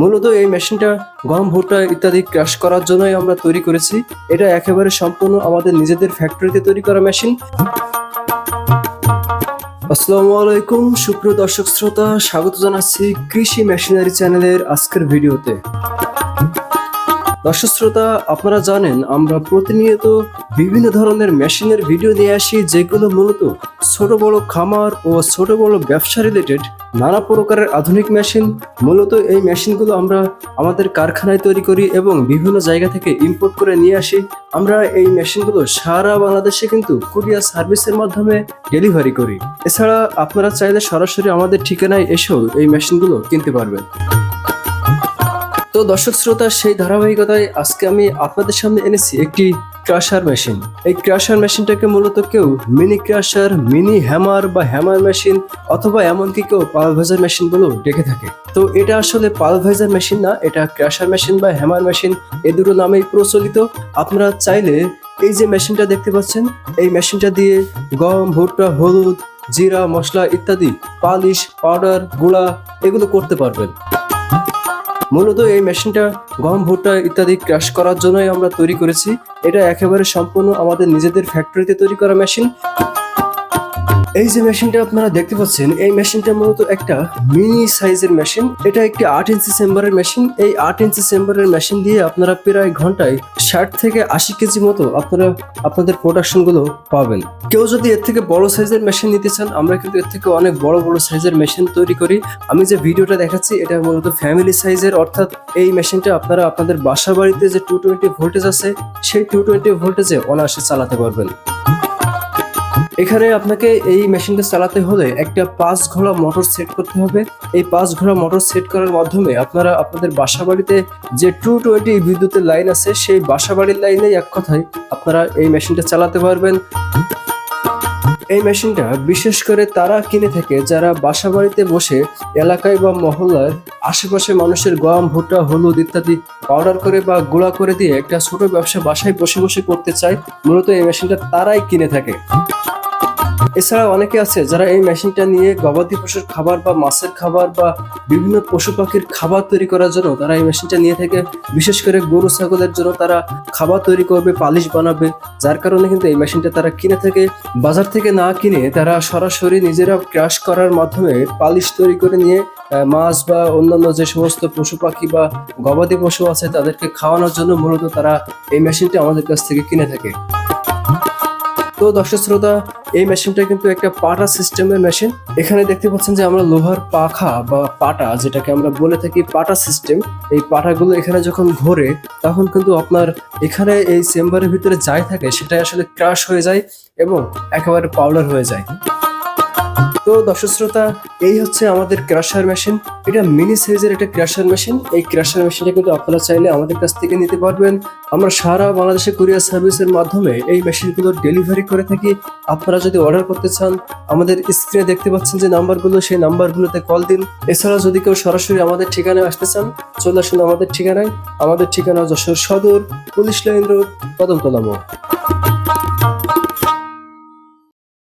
মূলত এই মেশিনটা গম, ভুট্টা ইত্যাদি ক্রাশ করার জন্যই আমরা তৈরি করেছি। এটা একেবারে সম্পূর্ণ আমাদের নিজেদের ফ্যাক্টরিতে তৈরি করা মেশিন আসসালামু আলাইকুম, সুপ্রিয় দর্শক শ্রোতা, স্বাগত জানাচ্ছি কৃষি মেশিনারি চ্যানেলের আজকের ভিডিওতে। দর্শক শ্রোতা, আপনারা জানেন আমরা প্রতিনিয়ত বিভিন্ন ধরনের মেশিনের ভিডিও নিয়ে আসি, যেগুলো মূলত ছোট বড় খামার ও ছোট বড় ব্যবসা রিলেটেড নানা প্রকারের আধুনিক মেশিন। মূলত এই মেশিনগুলো আমরা আমাদের কারখানায় তৈরি করি এবং বিভিন্ন জায়গা থেকে ইম্পোর্ট করে নিয়ে আসি। আমরা এই মেশিনগুলো সারা বাংলাদেশে কিন্তু কুরিয়ার সার্ভিসের মাধ্যমে ডেলিভারি করি। এছাড়া আপনারা চাইলে সরাসরি আমাদের ঠিকানায় এসেও এই মেশিনগুলো কিনতে পারবেন। তো দর্শক শ্রোতা, সেই ধারাবাহিকতায় আজকে আমি আপনাদের সামনে এনেছি একটি ক্রাশার মেশিন এই ক্রাশার মেশিনটাকে মূলত কেউ মিনি ক্রাশার মিনি হ্যামার বা হ্যামার মেশিন অথবা এমনকি কেউ পালভাইজার মেশিন বলেও ডেকে থাকে। তো এটা আসলে পালভাইজার মেশিন না, এটা ক্রাশার মেশিন বা হ্যামার মেশিন এ দুটো নামেই প্রচলিত। আপনারা চাইলে এই যে মেশিনটা দেখতে পাচ্ছেন, এই মেশিনটা দিয়ে গম, ভুট্টা, হলুদ, জিরা, মশলা ইত্যাদি, পালিশ পাউডার গুঁড়া এগুলো করতে পারবেন। মূলত এই মেশিনটা গম, ভুট্টা ইত্যাদি ক্রাশ করার জন্যই আমরা তৈরি করেছি। এটা একেবারে সম্পূর্ণ আমাদের নিজেদের ফ্যাক্টরিতে তৈরি করা মেশিন এই যে মেশিনটা আপনারা দেখতে পাচ্ছেন, এই মেশিনটা মূলত একটা মিনি সাইজের মেশিন। এটা একটি আট ইঞ্চি চেম্বারের মেশিন। এই আট ইঞ্চি চেম্বারের মেশিন দিয়ে আপনারা প্রায় ঘন্টায় ষাট থেকে আশি কেজি মতো আপনারা আপনাদের প্রোডাকশনগুলো পাবেন। কেউ যদি এর থেকে বড় সাইজের মেশিন নিতে চান, আমরা কিন্তু এর থেকে অনেক বড় বড় সাইজের মেশিন তৈরি করি। আমি যে ভিডিওটা দেখাচ্ছি, এটা মূলত ফ্যামিলি সাইজের অর্থাৎ এই মেশিনটা আপনারা আপনাদের বাসা বাড়িতে যে টু টোয়েন্টি ভোল্টেজ আছে, সেই টু টোয়েন্টি ভোল্টেজে অনায়াসে চালাতে পারবেন। এখানে আপনাকে এই মেশিনটা চালাতে হলে একটা পাঁচ ঘোড়া মোটর সেট করতে হবে। এই পাঁচ ঘোড়া মোটর সেট করার মাধ্যমে আপনারা আপনাদের বাসা বাড়িতে যে টু টোয়েন্টি বিদ্যুতের লাইন আছে, সেই বাসা বাড়ির লাইনেই এক কথায় আপনারা এই মেশিনটা চালাতে পারবেন। এই মেশিনটা বিশেষ করে তারা কিনে থাকে, যারা বাসা বাড়িতে বসে এলাকায় বা মহল্লার আশেপাশে মানুষের গম, ভুট্টা, হলুদ ইত্যাদি পাউডার করে বা গুঁড়া করে দিয়ে একটা ছোট ব্যবসা বাসায় বসে বসে করতে চায়, মূলত এই মেশিনটা তারাই কিনে থাকে। এছাড়া অনেকে আছে যারা এই মেশিনটা নিয়ে গবাদি পশুর খাবার বা মাছের খাবার বা বিভিন্ন পশু পাখির খাবার তৈরি করার জন্য তারা এই মেশিনটা নিয়ে থাকে। বিশেষ করে গরু, ছাগলের জন্য তারা খাবার তৈরি করবে, পালিশ বানাবে। যার কারণে কিন্তু এই মেশিনটা তারা কিনে থাকে। বাজার থেকে না কিনে তারা সরাসরি নিজেরা ক্রাশ করার মাধ্যমে পালিশ তৈরি করে নিয়ে মাছ বা অন্যান্য যে সমস্ত পশু পাখি বা গবাদি পশু আছে তাদেরকে খাওয়ানোর জন্য মূলত তারা এই মেশিনটা আমাদের কাছ থেকে কিনে থাকে। তো দর্শক শ্রোতা, এই মেশিনটা কিন্তু একটা পাটা সিস্টেমের মেশিন। এখানে দেখতে পাচ্ছেন যে আমরা লোহার পাখা বা পাটা, যেটাকে আমরা বলে থাকি পাটা সিস্টেম, এই পাটাগুলো এখানে যখন ঘোরে, তখন কিন্তু আপনার এখানে এই চেম্বারের ভিতরে যাই থাকে সেটা আসলে ক্রাশ হয়ে যায় এবং একেবারে পাউডার হয়ে যায়। তো দর্শক শ্রোতা, এই হচ্ছে আমাদের ক্রাশার মেশিন এটা মিনি সাইজের একটা ক্রাশার মেশিন এই ক্রাশার মেশিনটা কিন্তু আপনারা চাইলে আমাদের কাছ থেকে নিতে পারবেন। আমরা সারা বাংলাদেশে কুরিয়ার সার্ভিসের মাধ্যমে এই মেশিনগুলো ডেলিভারি করে থাকি। আপনারা যদি অর্ডার করতে চান, আমাদের স্ক্রিনে দেখতে পাচ্ছেন যে নাম্বারগুলো সেই নাম্বারগুলোতে কল দিন। এছাড়া যদি কেউ সরাসরি আমাদের ঠিকানায় আসতে চান, চলে আসুন আমাদের ঠিকানায়। আমাদের ঠিকানা যশোর সদর, পুলিশ লাইন রোড, কদমতলা মোড়।